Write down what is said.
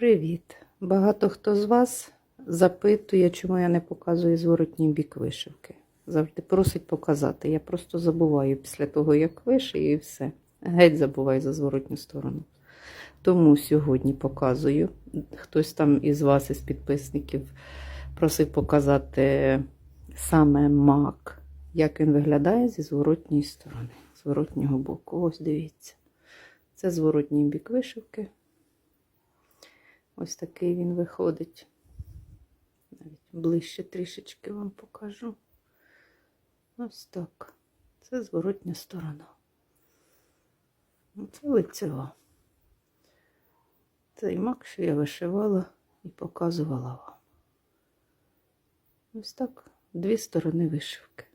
Привіт! Багато хто з вас запитує, чому я не показую зворотній бік вишивки. Завжди просить показати. Я просто забуваю після того, як вишию, і все. Геть забуваю за зворотню сторону. Тому сьогодні показую. Хтось там із вас, із підписників, просив показати саме мак, як він виглядає зі зворотньої сторони, зворотнього боку. Ось дивіться. Це зворотній бік вишивки. Ось такий він виходить. Навіть ближче трішечки вам покажу. Ось так. Це зворотня сторона. Це лицева. Цей мак, що я вишивала і показувала вам. Ось так дві сторони вишивки.